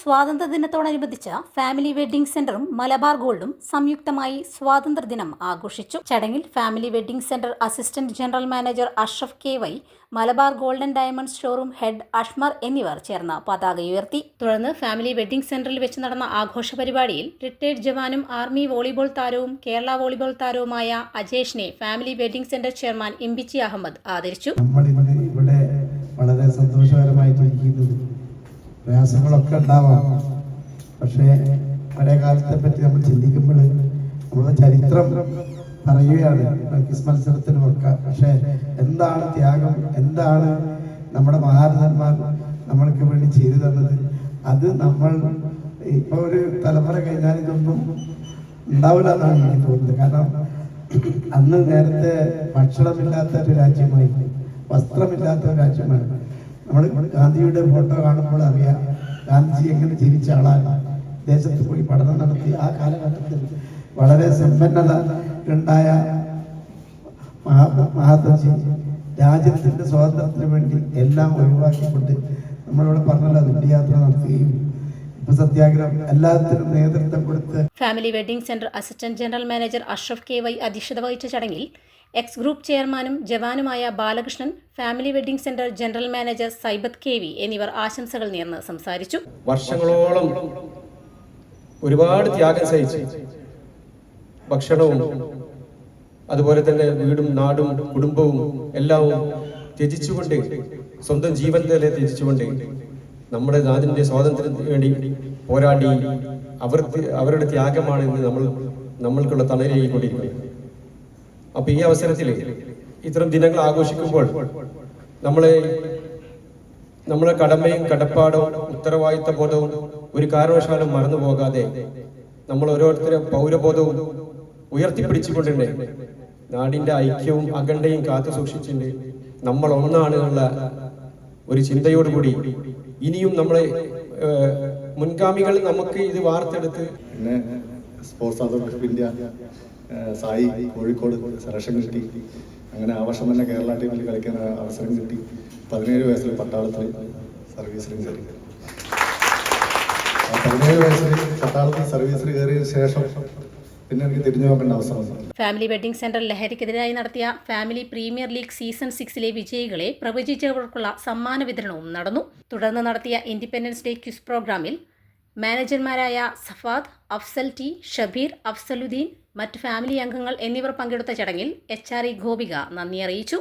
സ്വാതന്ത്ര്യദിനത്തോടനുബന്ധിച്ച് family wedding സെന്ററും മലബാർ ഗോൾഡും സംയുക്തമായി സ്വാതന്ത്ര്യദിനം ആഘോഷിച്ചു. ചടങ്ങിൽ family wedding centre assistant general manager Ashraf K Y Malabar golden diamond showroom head Ashmar എന്നിവർ ചേർന്ന് പതാക ഉയർത്തി. തുടർന്ന് ഫാമിലി വെഡ്ഡിംഗ് സെന്ററിൽ വെച്ച് നടന്ന ആഘോഷ പരിപാടിയിൽ റിട്ടയർഡ് ജവാനും ആർമി വോളിബോൾ താരവും കേരള വോളിബോൾ താരവുമായ അജേഷിനെ family wedding centre chairman Imbichi Ahmed ആദരിച്ചു. വളരെ ഇരിക്കുന്നത് പ്രയാസങ്ങളൊക്കെ ഉണ്ടാവാം. പക്ഷേ പഴയ കാലത്തെ പറ്റി നമ്മൾ ചിന്തിക്കുമ്പോൾ നമ്മുടെ ചരിത്രം പറയുകയാണ് ക്വിസ് മത്സരത്തിനുമൊക്കെ പക്ഷേ എന്താണ് ത്യാഗം? എന്താണ് നമ്മുടെ മഹാരഥന്മാർ നമ്മൾക്ക് വേണ്ടി ചെയ്തു തന്നത്? അത് നമ്മൾ ഇപ്പൊ ഒരു തലമുറ കഴിഞ്ഞാൽ ഇതൊന്നും ഉണ്ടാവില്ല എന്നാണ് എനിക്ക് തോന്നുന്നത്. കാരണം അന്ന് നേരത്തെ ഭക്ഷണമില്ലാത്ത ഒരു രാജ്യമായി വസ്ത്രമില്ലാത്ത ഒരു രാജ്യമാണ് നമ്മൾ ഗാന്ധിയുടെ ഫോട്ടോ കാണുമ്പോൾ അറിയാം ഗാന്ധിജി എങ്ങനെ ജീവിച്ച ആളാണ്. ദേശത്ത് പോയി പഠനം നടത്തി ആ കാലഘട്ടത്തിൽ വളരെ സമ്പന്നത ഉണ്ടായ മഹാത്മജി രാജ്യത്തിന്റെ സ്വാതന്ത്ര്യത്തിന് വേണ്ടി എല്ലാം ഒഴിവാക്കിക്കൊണ്ട് നമ്മളിവിടെ പറഞ്ഞല്ലോ ദുഃഖയാത്ര നടത്തുകയും സത്യാഗ്രഹം നേതൃത്വം family wedding centre assistant general manager Ashraf K Y അധ്യക്ഷത വഹിച്ച ചടങ്ങിൽ എക്സ് ഗ്രൂപ്പ് ചെയർമാനും ജവാനുമായ Balakrishnan family wedding centre general manager Saibath K V എന്നിവർ ആശംസകൾ നേർന്ന് സംസാരിച്ചു. വർഷങ്ങളോളം ഒരുപാട് ത്യാഗം സഹിച്ച് ഭക്ഷണവും അതുപോലെ തന്നെ വീടും നാടും കുടുംബവും എല്ലാം ത്യജിച്ചുകൊണ്ട് സ്വന്തം ജീവൻ തന്നെ ത്യജിച്ചുകൊണ്ട് നമ്മുടെ നാടിന്റെ സ്വാതന്ത്ര്യത്തിന് വേണ്ടി പോരാടി അവർക്ക് അവരുടെ ത്യാഗമാണ് ഇന്ന് നമ്മൾ നമ്മൾക്കുള്ള തണലേക്കൊണ്ടിരിക്കുന്നത് അപ്പൊ ഈ അവസരത്തിൽ ഇത്തരം ദിനങ്ങൾ ആഘോഷിക്കുമ്പോൾ നമ്മളെ നമ്മളെ കടമയും കടപ്പാടോ ഉത്തരവാദിത്ത ബോധവും ഒരു കാരണവശാലും മറന്നു പോകാതെ നമ്മൾ ഓരോരുത്തരും പൗരബോധവും ഉയർത്തിപ്പിടിച്ചുകൊണ്ടുണ്ട്. നാടിന്റെ ഐക്യവും അഖണ്ഡയും കാത്തു സൂക്ഷിച്ചിട്ടുണ്ട് നമ്മൾ ഒന്നാണ് എന്നുള്ള ഒരു ചിന്തയോടുകൂടി ഇനിയും നമ്മളെ മുൻഗാമികൾ നമുക്ക് ഇത് വാർത്തെടുത്ത് sports authority of India SAI Kozhikode selection കിട്ടി. അങ്ങനെ ആ വർഷം തന്നെ കേരള ടീമിൽ കളിക്കാൻ അവസരം കിട്ടി. പതിനേഴ് വയസ്സിൽ പട്ടാളത്തിൽ സർവീസിലും കയറി. പതിനേഴ് വയസ്സിൽ പട്ടാളത്തിൽ സർവീസിൽ കയറിയ ശേഷം പിന്നെ എനിക്ക് തിരിഞ്ഞു നോക്കേണ്ട അവസരം ഫാമിലി വെഡ്ഡിംഗ് സെന്റർ ലഹരിക്കെതിരായി നടത്തിയ ഫാമിലി പ്രീമിയർ ലീഗ് സീസൺ സിക്സിലെ വിജയികളെ പ്രവചിച്ചവർക്കുള്ള സമ്മാന വിതരണവും നടന്നു. തുടർന്ന് നടത്തിയ ഇൻഡിപെൻഡൻസ് ഡേ ക്വിസ് പ്രോഗ്രാമിൽ മാനേജർമാരായ സഫാദ് അഫ്സൽ ടി ഷബീർ അഫ്സലുദ്ദീൻ മറ്റ് ഫാമിലി അംഗങ്ങൾ എന്നിവർ പങ്കെടുത്ത ചടങ്ങിൽ എച്ച് ആർ ഇ ഗോപിക നന്ദി അറിയിച്ചു.